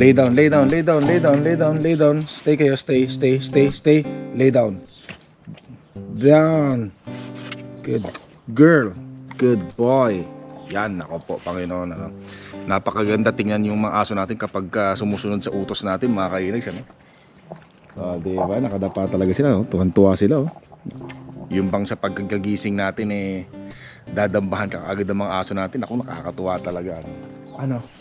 Lay down, lay down, lay down, lay down, lay down, lay down. Stay kayo, stay, stay, stay, stay. Lay down. Down. Good girl. Good boy. Yan, nako po, Panginoon. Ano? Napakaganda tingnan yung mga aso natin kapag ah, sumusunod sa utos natin, mga kainags. Ano? Ah, di ba? Nakadapa talaga sila. No? Tuwan-tuwa sila. Oh. Yung bang sa pagkagising natin, eh, dadambahan ka agad ng mga aso natin. Ako, nakakatuwa talaga. Ano? ano?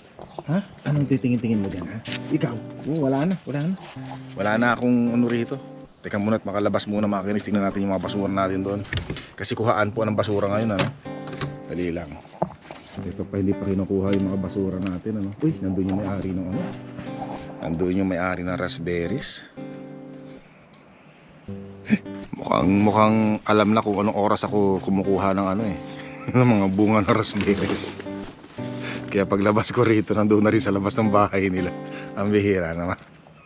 Ha? Anong titingin-tingin mo dyan, ha? Ikaw? Oh, wala na, wala na. Wala na akong ano rito. Teka muna at makalabas muna mga kinis. Tingnan natin yung mga basura natin doon. Kasi kuhaan po ng basura ngayon, ano? Dali lang. Ito pa hindi pa kinukuha yung mga basura natin, ano? Uy, nandun yung may-ari ng ano? Nandun yung may-ari ng raspberries. mukhang, mukhang alam na kung anong oras ako kumukuha ng ano eh. ng mga bunga ng raspberries. Kaya paglabas ko rito, nandun na rin sa labas ng bahay nila. Ang bihira naman.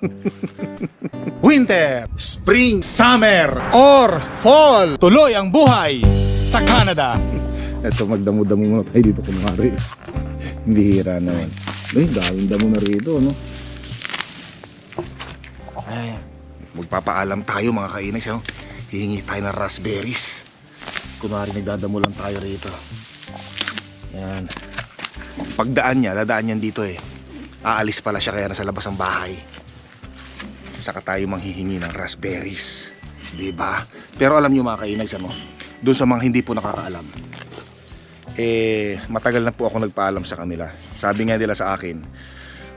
Winter, Spring, Summer, or Fall. Tuloy ang buhay sa Canada. Ito, magdamo-damo muna tayo dito kumari. Bihira naman. Ay, daming damo na rito, no? Ay, magpapaalam tayo mga kainags, no? Hihingi tayo ng raspberries. Kunwari nagdadamo lang tayo rito. Yan. Pagdaan niya, dadaan niyan dito eh. Aalis pala siya kaya nasa labas ng bahay. Saka tayo manghihingi ng raspberries. ba? Pero alam niyo mga kainags, ano? Doon sa mga hindi po nakakaalam. Eh, matagal na po ako nagpaalam sa kanila. Sabi nga nila sa akin,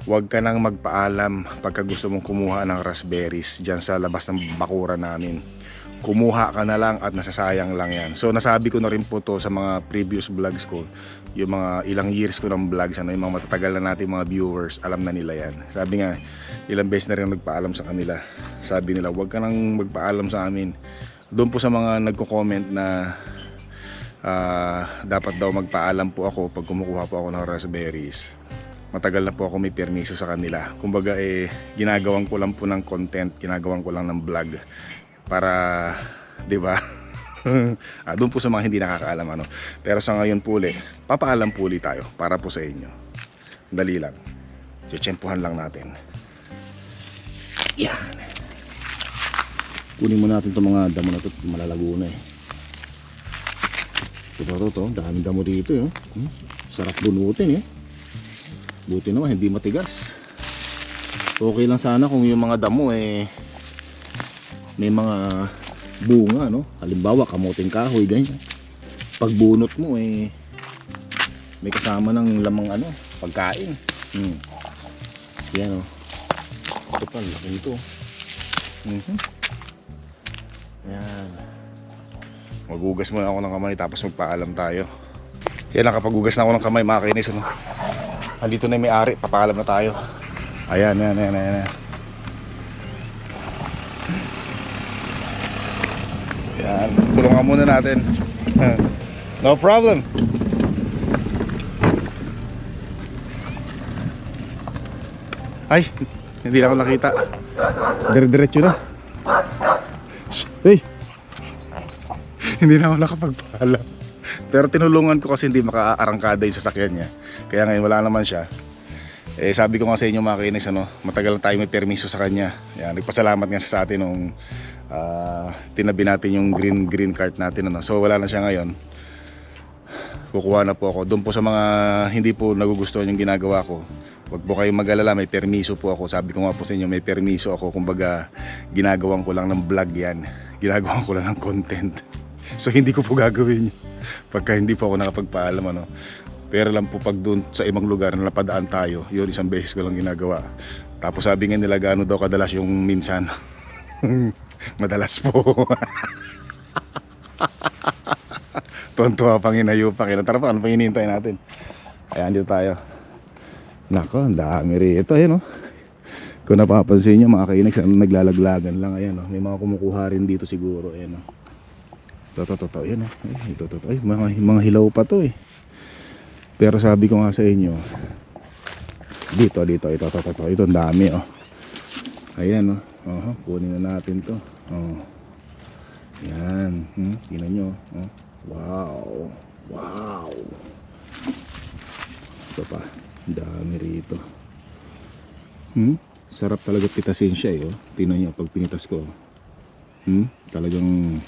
huwag ka nang magpaalam pagka gusto mong kumuha ng raspberries dyan sa labas ng bakura namin. Kumuha ka na lang at nasasayang lang yan. So nasabi ko na rin po to sa mga previous vlogs ko, yung mga ilang years ko ng vlogs, ano, yung mga matatagal na natin mga viewers, alam na nila yan. Sabi nga, ilang beses na rin nagpaalam sa kanila. Sabi nila, huwag ka nang magpaalam sa amin. Doon po sa mga nagko-comment na ah, dapat daw magpaalam po ako pag kumukuha po ako ng raspberries matagal na po ako may permiso sa kanila. Kumbaga eh, ginagawan ko lang po ng content, ginagawan ko lang ng vlog para, di ba? ah, doon po sa mga hindi nakakaalam ano. Pero sa ngayon po ulit, papaalam po ulit tayo para po sa inyo. Dali lang. Tsitsempuhan lang natin. Yan. Kunin mo natin itong mga damo na ito, malalago na eh. Ito to, to, daming damo dito eh. oh. Hmm, Sarap bunutin eh. Buti naman hindi matigas. Okay lang sana kung yung mga damo eh may mga bunga no. Halimbawa kamuting kahoy ganyan. Pag bunot mo eh may kasama ng lamang ano, pagkain. Hmm. Yan oh. Ito pa, laki nito. Mhm. Yan. Magugas muna ako ng kamay tapos magpaalam tayo. Yan lang kapag hugas na ako ng kamay mga kainis ano. Andito na yung may-ari, papaalam na tayo. Ayan, ayan, ayan, ayan. ayan. Yan, tulungan muna natin. no problem. Ay, hindi na ako nakita. Dire-diretso na. Shh, hey. hindi na ako nakapagpaalam. Pero tinulungan ko kasi hindi makaarangkada yung sasakyan niya. Kaya ngayon wala naman siya. Eh sabi ko nga sa inyo mga kainis, ano, matagal na tayo may permiso sa kanya. Yan, nagpasalamat nga sa atin nung ah, tinabi natin yung green green card natin. Ano. So wala na siya ngayon. Kukuha na po ako. Doon po sa mga hindi po nagugustuhan yung ginagawa ko. Huwag po kayong mag-alala, may permiso po ako. Sabi ko nga po sa inyo, may permiso ako. Kumbaga, ginagawan ko lang ng vlog yan. Ginagawan ko lang ng content. So hindi ko po gagawin yun pagka hindi po ako nakapagpaalam ano. Pero lang po pag doon sa ibang lugar na napadaan tayo, yun isang beses ko lang ginagawa. Tapos sabi nga nila gaano daw kadalas yung minsan. Madalas po. Tontuwa pang inayo pa. Kaya tara pa, ano pa hinihintay natin? Ayan, dito tayo. Nako, ang dami rito. Ayan, oh. Kung napapansin nyo, mga kainags, naglalaglagan lang. Ayan, oh. May mga kumukuha rin dito siguro. Ayan, oh. Ito, ito, ito. Ayan, oh. Ay, ito, ito. Ay, mga, mga hilaw pa to, eh. Pero sabi ko nga sa inyo, dito, dito, ito, ito, ito, ito, ito, ang dami, oh. Ayan, oh. Oh, kunin na natin to. Oh. Yan. Hmm, tingnan nyo. Oh. Wow. Wow. Ito pa. Dami rito. Hmm? Sarap talaga pitasin siya eh. Oh. Tingnan niyo pag pinitas ko. Hmm? Talagang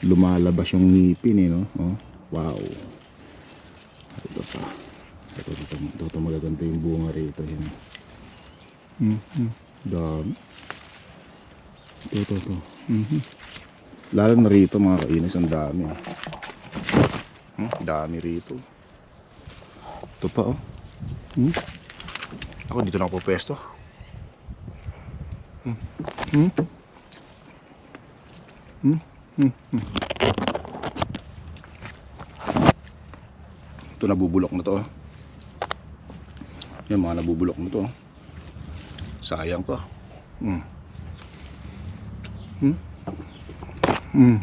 lumalabas yung ngipin eh. No? Oh. Wow. Ito pa. Ito, ito, ito, ito magaganda yung bunga rito. Yan. Hmm, hmm. Dami. Ito, ito, ito. Mhm. Lalo na rito mga kainis, ang dami. Hmm? Dami rito. Ito pa oh. Hmm? Ako dito na ako pwesto. Hmm? Hmm? Hmm? Hmm? Hmm? Ito nabubulok na to. oh. Yan mga nabubulok na to. oh. Sayang pa. Hmm. Hmm? Hmm.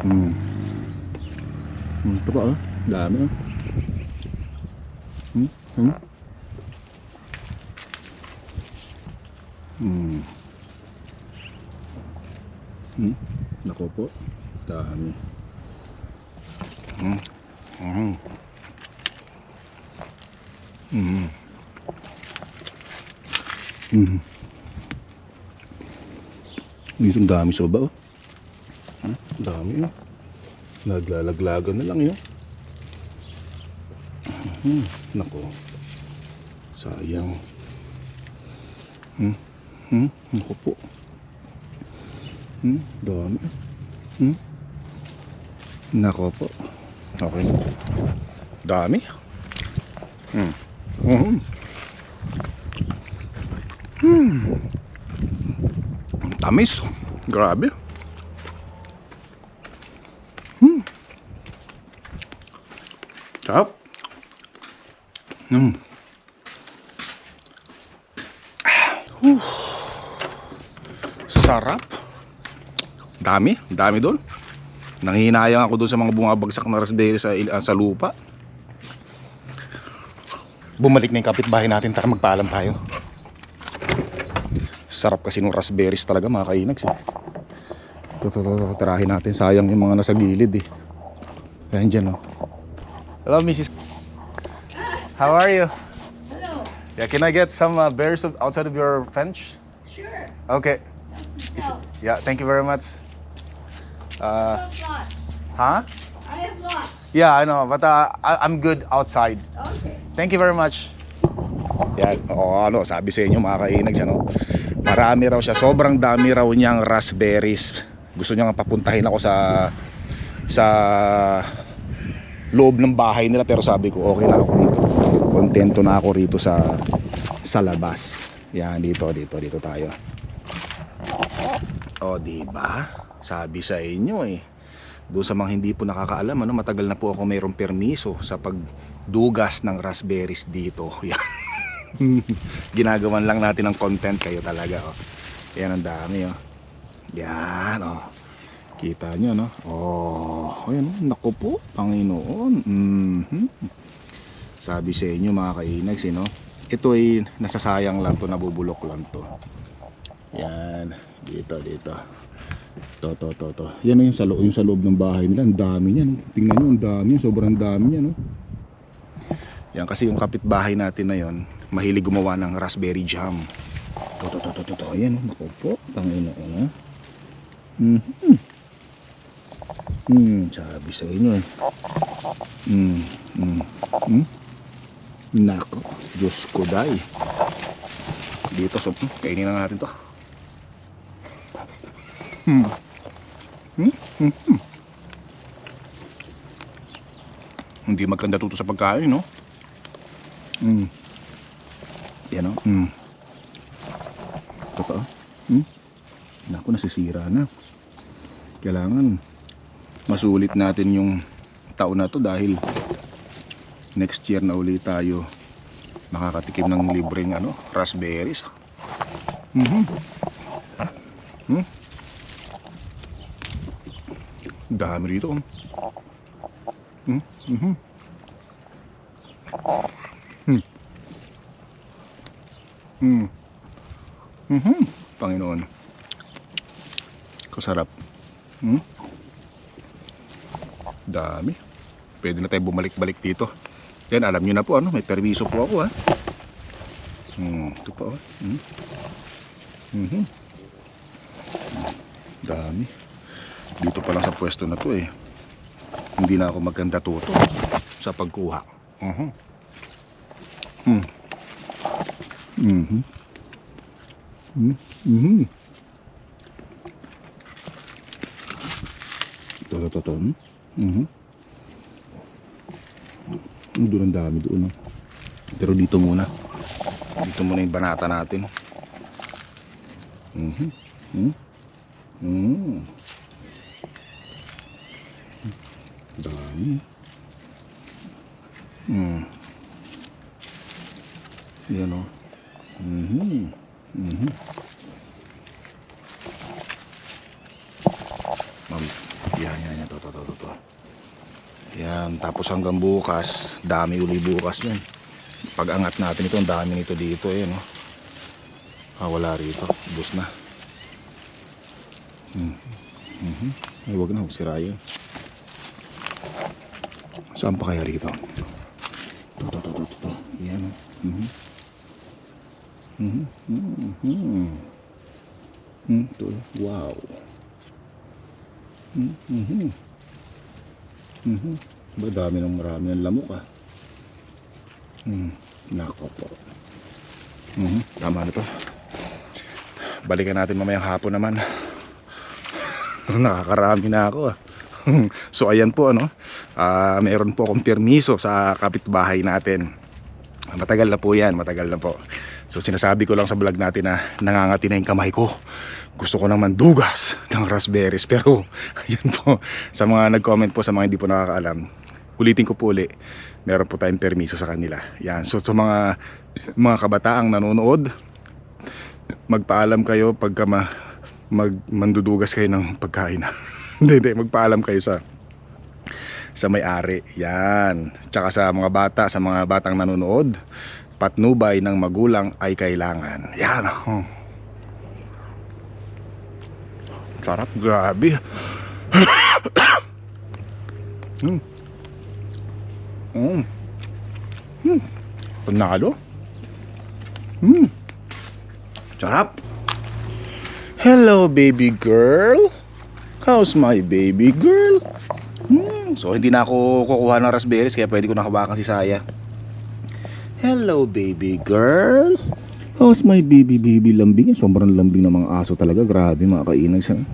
Hmm. Hmm, ito pa oh. Dami oh. Hmm? Hmm? Hmm. Hmm? Nako po. Dami. Hmm. Hmm. Hmm. Hmm. Dito ang dami sa baba oh. Hmm? Dami oh. Naglalaglagan na lang yun. Hmm. Nako. Sayang. Hmm. Hmm. Nako po. Hmm. Dami. Hmm. Nako po. Okay. Dami. Hmm. Hmm. Hmm. Tamis. Grabe. Hmm. Sarap. Hmm. Huh. Sarap. Dami, dami doon. Nanghihinayang ako doon sa mga bumabagsak na raspberry sa, ah, sa lupa. Bumalik na yung kapitbahay natin, tara magpaalam tayo. Sarap kasi ng raspberries talaga mga kainags eh. Ito, ito, ito, tirahin natin. Sayang yung mga nasa gilid eh. Ayan dyan oh. Hello Mrs. How are you? Hello. Yeah, can I get some uh, berries of- outside of your fence? Sure. Okay. Is-. Yeah, thank you very much. I Uh, huh? I have lots. Yeah, I know, but uh, I- I'm good outside. Okay. Thank you very much. Yan, o ano, sabi sa inyo mga kainags, ano, marami raw siya, sobrang dami raw niyang raspberries. Gusto niya nga papuntahin ako sa sa loob ng bahay nila pero sabi ko okay na ako rito. Kontento na ako rito sa sa labas. Yan dito, dito, dito tayo. O, di ba? Sabi sa inyo eh. Doon sa mga hindi po nakakaalam, ano, matagal na po ako mayroong permiso sa pagdugas ng raspberries dito. Yan. Ginagawan lang natin ng content kayo talaga. Oh. Yan ang dami. Oh. Yan. Oh. Kita nyo, no? Oh, ayan, oh. naku po, Panginoon. Mhm. Sabi sa inyo, mga kainags, eh, no? Ito ay nasasayang lang to, nabubulok lang to. Yan. Dito, dito. To, to, to, to. Yan na yung sa, loob, yung sa loob ng bahay nila. Ang dami niya. No? Tingnan nyo, ang dami. Sobrang dami niya. No? Yan kasi yung kapitbahay natin na yon mahilig gumawa ng raspberry jam. To, to, to, to, to, to. Ayan, naku po. Panginoon, no? Mhm. Hmm, sabi sa inyo eh. Hmm, hmm, hmm. Nako, Diyos ko day. Dito, so, hmm, kainin na natin to. Hmm? Hmm. hmm. Hindi maganda tuto sa pagkain, no? Hmm. Yan, no? Hmm. Totoo. Hmm? Naku, nasisira na. Kailangan masulit natin yung taon na to dahil next year na ulit tayo makakatikim ng libreng ano, raspberries. Mhm. Hmm? Dami rito. oh. Hmm? Hmm. Hmm. Mhm. Panginoon. Kasarap. Hmm? Dami. Pwede na tayo bumalik-balik dito. Yan, alam nyo na po, ano, may permiso po ako, ha. Hmm, ito pa oh. Hmm. Mhm. Dami. Dito pa lang sa pwesto na to eh. Hindi na ako maganda tuto sa pagkuha. Mhm. Hmm. Mhm. Mhm. Mhm. Ito, ito, ito. Hmm? Mhm. Mm, Doon ang dami doon. oh. Pero dito muna. Dito muna yung banata natin. Mhm. Mhm. Mhm. Dami. Hmm. Yan o. Mhm. Mhm. Ma'am, yan, yan, yan. To, to, to, to, to. Yan, tapos hanggang bukas, dami uli bukas yan. Pag angat natin ito, ang dami nito dito, eh, no? Ah, wala rito. Bus na. Hmm. Mhm. Ay, wag na, huwag sira yan. Saan pa kaya rito? To, to, to, to, to, to. Yan, Mhm. Mhm. Mhm. Hmm. Wow. Mhm. Mhm. Mhm. Ba, dami ng marami ng lamok ah. Hmm. Nako po. Mhm. Tama na to. Balikan natin mamayang hapon naman. Nakakarami na ako ah. so ayan po ano. Ah, meron po akong permiso sa kapitbahay natin. Matagal na po yan, matagal na po. So sinasabi ko lang sa vlog natin na nangangati na yung kamay ko. Gusto ko naman dugas ng raspberries. Pero yun po, sa mga nag-comment po sa mga hindi po nakakaalam, ulitin ko po uli, meron po tayong permiso sa kanila. Yan. So sa mga mga kabataang nanonood, magpaalam kayo pagka ma, mag, mandudugas kayo ng pagkain. Hindi, hindi. Magpaalam kayo sa sa may-ari. Yan. Tsaka sa mga bata, sa mga batang nanonood, patnubay ng magulang ay kailangan. Yan. Oh. Sarap, grabe. mm. Mm. Mm. Panalo. Mm. Sarap. Hello, baby girl. How's my baby girl? Hmm, so hindi na ako kukuha ng raspberries kaya pwede ko nakabakan si Saya. Hello baby girl. How's my baby baby lambing? Sobrang lambing ng mga aso talaga. Grabe mga kainag.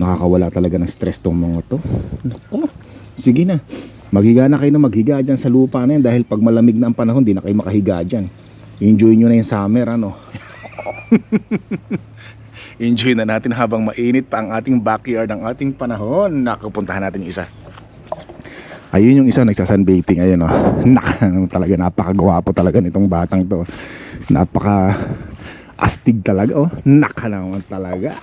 Nakakawala talaga ng stress tong mga to. Sige na. Maghiga na kayo na maghiga dyan sa lupa na yan dahil pag malamig na ang panahon, di na kayo makahiga dyan. Enjoy nyo na yung summer, ano? Enjoy na natin habang mainit pa ang ating backyard, ang ating panahon. Nakapuntahan natin yung isa. Ayun yung isa nagsasunbathing ayun oh. Nak, talaga napakagwapo talaga nitong batang to. Napaka astig talaga oh. Naka naman talaga.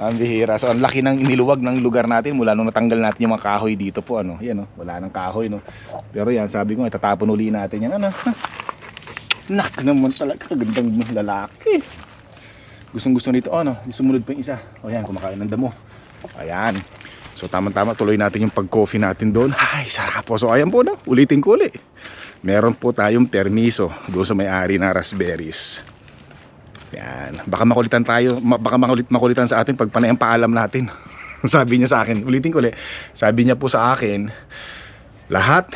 Ang bihira. So ang laki ng iniluwag ng lugar natin mula nung natanggal natin yung mga kahoy dito po ano. Yan oh, wala nang kahoy no. Pero yan sabi ko itatapon uli natin yan ano. Nak naman talaga gandang lalaki. Gustong gusto nito ano, sumunod pa yung isa. O yan kumakain ng damo. Ayan. So tama-tama tuloy natin yung pag-coffee natin doon. Ay, sarap po. So ayan po na, ulitin ko ulit. Meron po tayong permiso doon sa may-ari ng raspberries. Yan. Baka makulitan tayo, baka makulit makulitan sa atin pag panay ang paalam natin. Sabi niya sa akin, ulitin ko ulit. Sabi niya po sa akin, lahat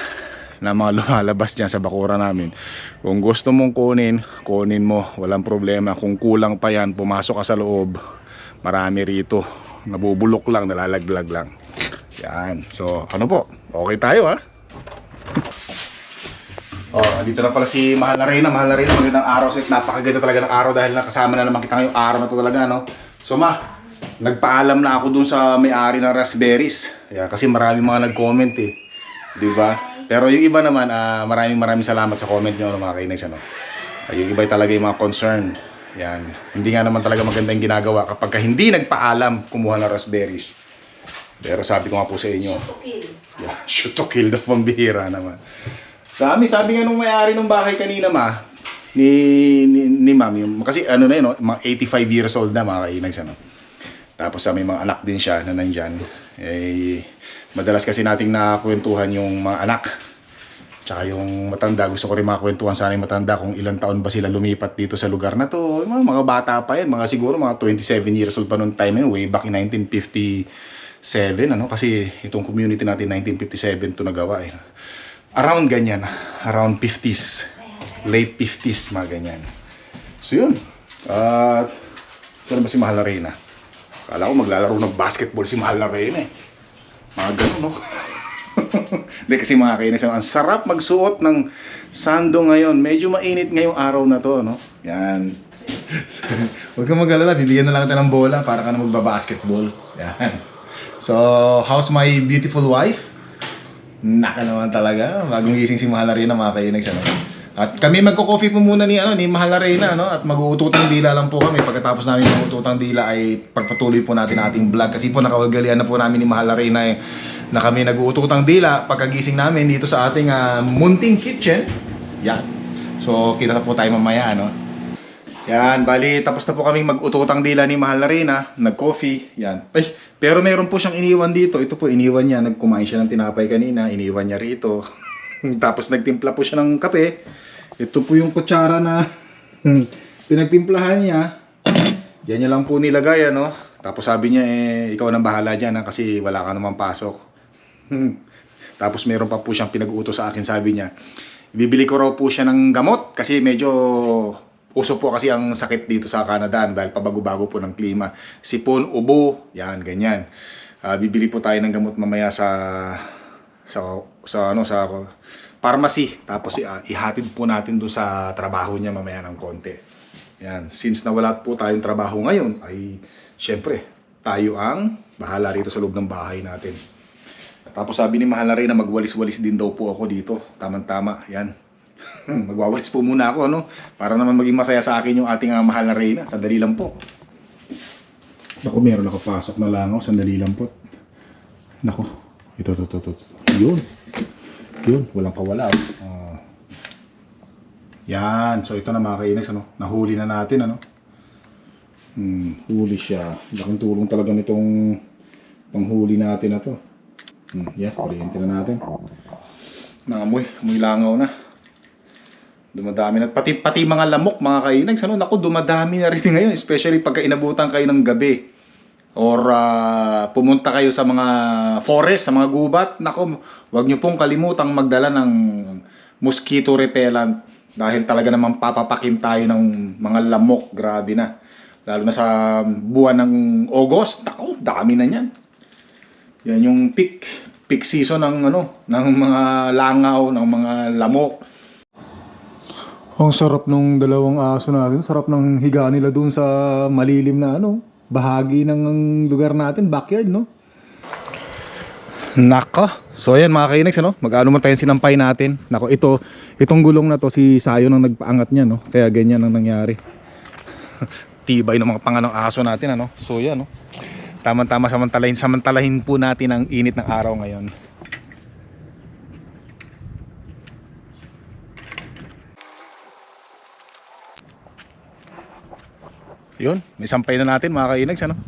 na mga lumalabas dyan sa bakura namin. Kung gusto mong kunin, kunin mo. Walang problema. Kung kulang pa yan, pumasok ka sa loob. Marami rito. Nabubulok lang, nalalaglag lang. Yan. So, ano po? Okay tayo ha? Oh, dito na pala si Mahal na Reyna. Mahal na Reyna, magandang araw. So, napakaganda talaga ng araw dahil nakasama na naman kita ngayong araw na to talaga, no? So, Ma, nagpaalam na ako dun sa may-ari ng raspberries. Yan, kasi marami mga nag-comment eh. Di ba? Pero yung iba naman, ah, maraming maraming salamat sa comment nyo, mga kainags, ano? Ah, yung iba talaga yung mga concern. Yan. Hindi nga naman talaga maganda yung ginagawa kapag ka hindi nagpaalam kumuha ng raspberries. Pero sabi ko nga po sa inyo, yeah, shoot to kill daw pambihira naman. Dami, sabi nga nung may-ari ng bahay kanina ma, ni, ni, ni ma'am, kasi ano na yun, no, mga 85 years old na mga kainags, ano. Tapos sa may mga anak din siya na nandyan. Eh, madalas kasi nating nakakwentuhan yung mga anak. Tsaka yung matanda, gusto ko rin makakwentuhan sana yung matanda kung ilang taon ba sila lumipat dito sa lugar na to. Mga, mga bata pa yan, mga siguro mga 27 years old pa noong time yun, way back in 1957, ano? Kasi itong community natin 1957 to nagawa eh. Around ganyan, around 50s, late 50s, mga ganyan. So yun. At saan ba si Mahal na Reyna? Kala ko maglalaro ng basketball si Mahal na Reyna eh. Mga ganun, no? Hindi kasi mga kainis, ang sarap magsuot ng sando ngayon. Medyo mainit ngayong araw na to, no? Yan. Huwag kang mag-alala, bibigyan na lang kita ng bola para ka na magbabasketball. Yan. So, how's my beautiful wife? Naka naman talaga. Bagong gising si Mahal Arena, mga kainis, ano? At kami magko-coffee po muna ni ano ni Mahal Arena no at mag-uututang dila lang po kami pagkatapos namin mag-uututang dila ay pagpatuloy po natin ating vlog kasi po nakawagalian na po namin ni Mahal Arena eh, na kami nag-uututang dila pagkagising namin dito sa ating ah, munting kitchen. Yan. So kita po tayo mamaya no. Yan, bali tapos na po kaming mag-ututang dila ni Mahal Arena, nag-coffee, yan. Ay, pero meron po siyang iniwan dito. Ito po iniwan niya, nagkumain siya ng tinapay kanina, iniwan niya rito. Tapos nagtimpla po siya ng kape. Ito po yung kutsara na pinagtimplahan niya. Diyan niya lang po nilagay, ano. Tapos sabi niya, eh, ikaw nang bahala dyan, ha, kasi wala ka naman pasok. Tapos meron pa po siyang pinag-utos sa akin, sabi niya. Bibili ko raw po siya ng gamot kasi medyo uso po kasi ang sakit dito sa Canada dahil pabago-bago po ng klima. Sipon, ubo, yan, ganyan. Ah, bibili po tayo ng gamot mamaya sa sa sa ano sa pharmacy tapos uh, ihatid po natin doon sa trabaho niya mamaya ng konti. Yan, since nawala po tayong trabaho ngayon ay syempre tayo ang bahala rito sa loob ng bahay natin. Tapos sabi ni Mahal na rin na magwalis-walis din daw po ako dito. Tamang-tama, yan. Magwawalis po muna ako, no? Para naman maging masaya sa akin yung ating uh, Mahal na Reyna. Sandali lang po. Naku, meron ako pasok na langaw. Sandali lang po. Naku, ito, ito, ito, ito. Yun. Yun, walang kawala. oh. Ah. yan. So ito na mga kainis, ano? Nahuli na natin, ano? Hmm, huli siya. Laking tulong talaga nitong panghuli natin na to. Hmm, yan, kuryente na natin. Nangamoy, amoy langaw na. Dumadami na. Pati, pati mga lamok, mga kainags, ano, naku, dumadami na rin ngayon. Especially pagka inabutan kayo ng gabi. Or ah, pumunta kayo sa mga forest, sa mga gubat. Naku, wag nyo pong kalimutang magdala ng mosquito repellent. Dahil talaga naman papapakin tayo ng mga lamok. Grabe na. Lalo na sa buwan ng August. Naku, dami na yan. Yan yung peak peak season ng ano, ng mga langaw, ng mga lamok. Ang sarap nung dalawang aso natin. Sarap ng higa nila dun sa malilim na ano, bahagi ng lugar natin, backyard, no? Nako. So ayan mga kainags ano, mag-ano man tayo sinampay natin. Nako, ito itong gulong na to si Sayo nang nagpaangat niya no. Kaya ganyan ang nangyari. Tibay ng mga panganong aso natin ano. So yan no. Tama-tama samantalahin samantalahin po natin ang init ng araw ngayon. Yun, may sampay na natin mga kainags ano.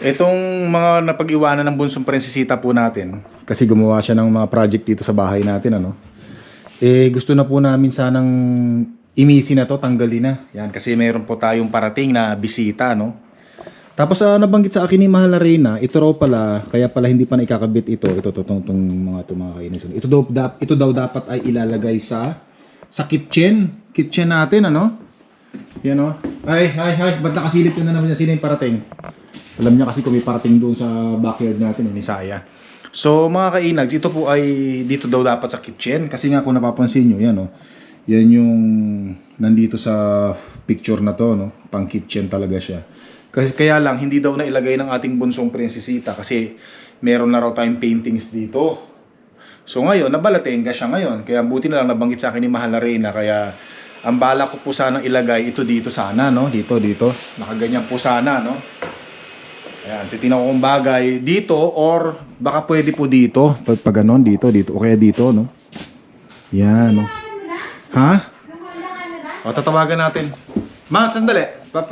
Itong mga napag-iwanan ng bunsong prinsesita po natin, kasi gumawa siya ng mga project dito sa bahay natin ano. Eh gusto na po namin sanang imisi na to, tanggalin na. Yan, kasi mayroon po tayong parating na bisita no. Tapos ah, nabanggit sa akin ni Mahal Arena, ito raw pala, kaya pala hindi pa na ikakabit ito, ito to, tong, mga to mga kainis. Ito daw, ito daw dapat ay ilalagay sa sa kitchen, kitchen natin ano. Yan o. Ay, ay, ay, ba't nakasilip ko na naman? Sino yung parating? Alam niya kasi kung may parating doon sa backyard natin, eh, ni Saya. So, mga kainags, ito po ay dito daw dapat sa kitchen. Kasi nga kung napapansin nyo, yan o. Yan yung nandito sa picture na to, no? Pang kitchen talaga siya. Kasi kaya lang, hindi daw na ilagay ng ating bunsong prinsesita kasi meron na raw tayong paintings dito. So ngayon, nabalatenga siya ngayon. Kaya buti na lang nabanggit sa akin ni Mahal na Reyna. Kaya ang bala ko po sanang ilagay ito dito sana, no? Dito, dito. Nakaganyan po sana, no? Ayan, titignan ko kung bagay dito or baka pwede po dito. Pag, pag ganon, dito, dito. O kaya dito, no? Yan, no? Ha? O, tatawagan natin. Ma, sandali.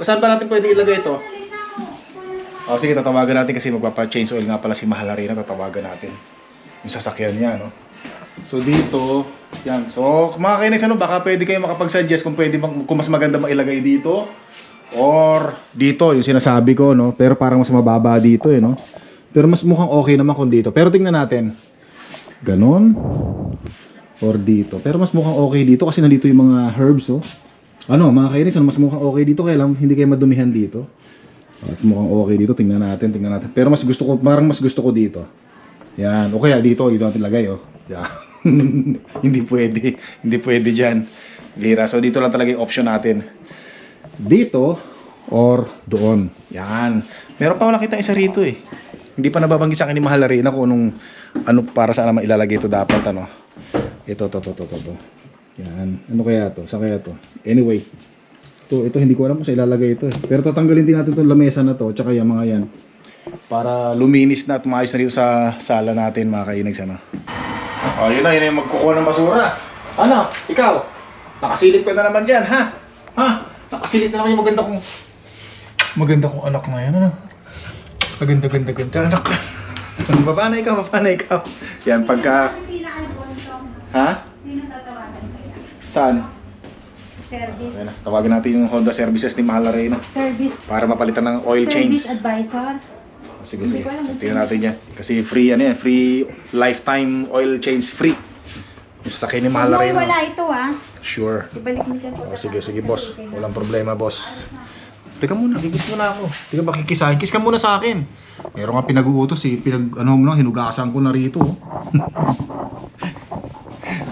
Saan ba natin pwede ilagay ito? O, sige, tatawagan natin kasi magpapa-change oil nga pala si Mahal Arena. Tatawagan natin. Yung sasakyan niya, no? So dito, yan. So mga kainis, ano, baka pwede kayo makapag-suggest kung pwede bang, kung mas maganda mailagay dito or dito, yung sinasabi ko, no? Pero parang mas mababa dito, eh, no? Pero mas mukhang okay naman kung dito. Pero tingnan natin. Ganon. Or dito. Pero mas mukhang okay dito kasi nandito yung mga herbs, oh. Ano, mga kainis, ano, mas mukhang okay dito kaya lang hindi kayo madumihan dito. At mukhang okay dito, tingnan natin, tingnan natin. Pero mas gusto ko, parang mas gusto ko dito. Yan, o kaya dito, dito natin lagay, oh. Yan. hindi pwede, hindi pwede dyan. Lira, so dito lang talaga yung option natin. Dito, or doon. Yan. Meron pa wala kita isa rito eh. Hindi pa nababanggit sa akin ni Mahal Arena kung anong, ano para saan naman ilalagay ito dapat, ano. Ito, to, to, to, to, to. Yan. Ano kaya to? Saan kaya to? Anyway, ito, ito hindi ko alam kung sa ilalagay ito eh. Pero tatanggalin din natin itong lamesa na to, tsaka yung mga yan. Para luminis na at maayos na dito sa sala natin mga kainags ano. Oh, yun na, yun na yung magkukuha ng basura. Ano? Ikaw? Nakasilip ka na naman dyan, ha? Ha? Nakasilip na naman yung maganda kong... Maganda kong anak na yan, ano? Maganda, ganda, ganda, anak. Baba na ikaw, baba na ikaw. Yan, pagka... Ha? Sino tatawagan kaya? Saan? Service. Ayan na, tawagan natin yung Honda Services ni Mahal Arena Service. para mapalitan ng oil change. Service advisor. Sige, sige. Tingnan natin yan. Kasi free ano yan, free lifetime oil change free. Yung sasakyan ni Mahal Arena. wala ito ah. Sure. Ibalik dyan Oh, sige, sige boss. Walang problema boss. Teka muna, kikis muna ako. Teka ba kikisahin? Kiss ka muna sa akin. Meron nga pinag-uutos eh. Pinag, ano mo na, hinugasan ko na rito. oh.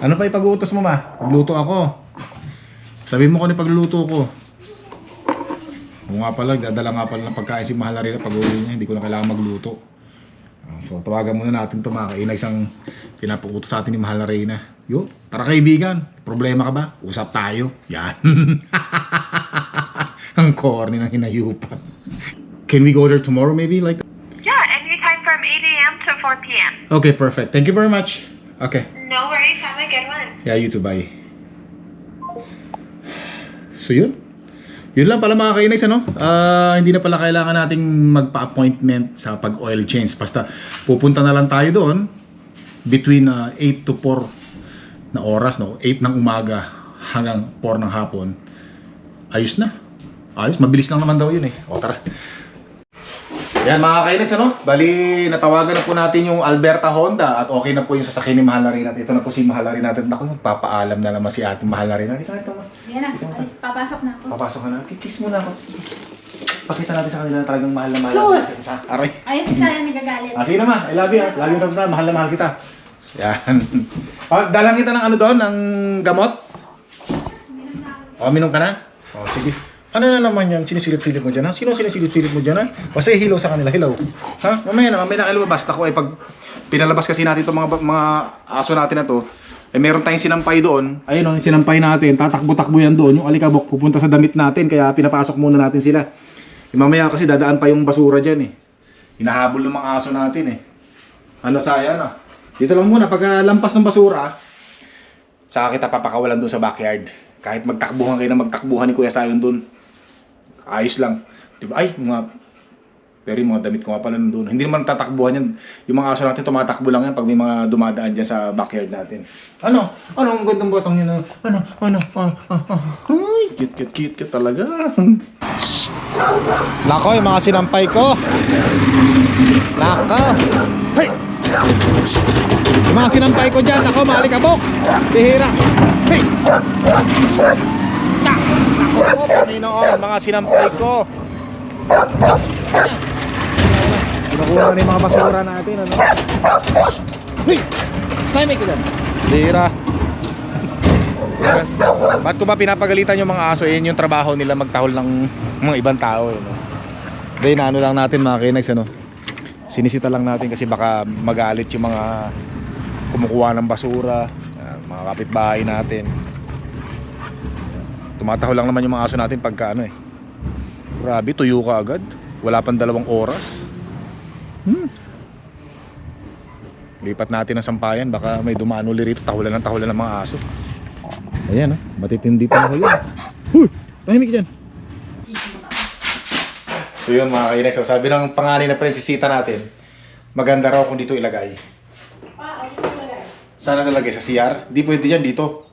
ano pa ipag-uutos mo ma? Magluto ako. Sabi mo ko ni pagluluto ko. Oo nga pala, dadala nga pala ng pagkain si Mahal Arena pag uwi niya. Hindi ko na kailangan magluto. Ah, So, tawagan muna natin ito mga kainag isang pinapukutos sa atin ni Mahal Arena. Yo, tara kaibigan. Problema ka ba? Usap tayo. Yan. Ang corny ng hinayupan. Can we go there tomorrow maybe? Like Yeah, anytime from 8 a.m. to 4 p.m. Okay, perfect. Thank you very much. Okay. No worries. Have a good one. Yeah, you too. Bye. So yun. Yun lang pala mga kainags, ano? Ah, hindi na pala kailangan nating magpa-appointment sa pag-oil change. Basta pupunta na lang tayo doon between ah, 8 to 4 na oras, no? 8 ng umaga hanggang 4 ng hapon. Ayos na. Ayos, mabilis lang naman daw yun eh. O tara. Yan mga kainis, ano? Bali, natawagan na po natin yung Alberta Honda at okay na po yung sasakyan ni Mahal na rin at ito na po si Mahal na rin natin. Naku, magpapaalam na naman si ating Mahal na rin. Ito, ito, Yan na, alis, papasok na ako. Papasok ka na. Kikiss mo na ako. Pakita natin sa kanila na talagang mahal na mahal. Sus! natin Sa aray. Ayun si Sarah nagagalit. Ah, sige na ma. I love you. ah. Love you na Mahal na mahal kita. Yan. oh, dalang kita ng ano doon? Ng gamot? Oh, minom ka na? Oh, sige. Ano na naman yan? Sinisilip-silip mo dyan, ha? Sino sinisilip-silip mo dyan, ha? O sige, hilaw sa kanila. Hilaw. Ha? Mamaya na, mamaya na kayo. Ako ay pag pinalabas kasi natin itong mga, mga aso natin na to, eh meron tayong sinampay doon. Ayun o, yung sinampay natin. Tatakbo-takbo yan doon. Yung alikabok pupunta sa damit natin. Kaya pinapasok muna natin sila. Eh, mamaya kasi dadaan pa yung basura dyan eh. Hinahabol ng mga aso natin eh. Ano sayang ah. Dito lang muna, pagka lampas ng basura, saka kita papakawalan doon sa backyard. Kahit magtakbuhan kayo na magtakbuhan ni Kuya Sayon doon. Ayos lang. Di? Ay, mga... Pero yung mga damit ko nga pala nandun. Hindi naman tatakbuhan yan. Yung mga aso natin, tumatakbo lang yan pag may mga dumadaan dyan sa backyard natin. Ano? Ano ang gandang batang yun? Ano? Ano? Ah, ah, ah. Ay, cute, cute, cute, cute talaga. Nako, yung mga sinampay ko. Nako. Hey! Yung mga sinampay ko dyan, ako, maalikabok. Tihira. Hey! Po, Panginoon, mga sinampay ko. Kinukuha na yung mga basura natin, ano? Hey! Time ko dyan. Tihira. Ba't ko ba pinapagalitan yung mga aso? Yan yung trabaho nila magtahol ng mga ibang tao. Eh, no? Dahil na ano lang natin mga kinags, ano? Sinisita lang natin kasi baka magalit yung mga kumukuha ng basura, ah, mga kapitbahay natin. Tumatahol lang naman yung mga aso natin pagka ano eh. Grabe, tuyo ka agad. Wala pang dalawang oras. Hmm. Lipat natin ang sampayan, baka may dumaan uli rito, tahulan ng tahulan ng mga aso. Ayan ah, matitindi yan. Huy! Tahimik dyan. So yun mga kainis, so, sabi ng pangalan na prinsesita natin, maganda raw kung dito ilagay. Sana nalagay sa CR? Di pwede yan dito.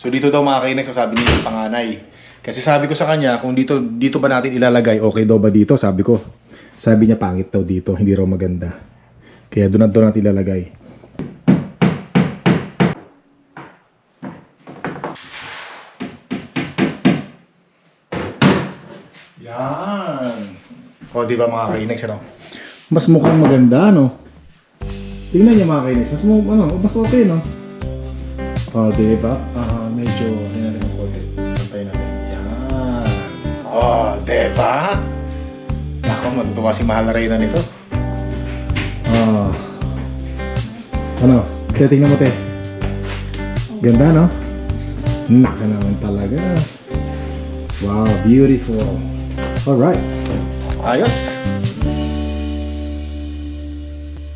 So dito daw mga kainex, so sabi ni panganay. Kasi sabi ko sa kanya, kung dito dito ba natin ilalagay, okay daw ba dito? Sabi ko. Sabi niya pangit daw dito, hindi raw maganda. Kaya doon na doon natin ilalagay. Yan. O, di mga kainex, ano? Mas mukhang maganda, no? Tingnan niyo mga kainex, mas, ano, mas okay, no? O, di ba? Ah, medyo, ano natin ng konti. Pantay natin. Yan. O, di ba? Ako, matutuwa si Mahal na Reyna nito. Ah. Ano? Kaya tingnan mo, te. Ganda, no? Naka naman talaga. Wow, beautiful. Alright. Ayos.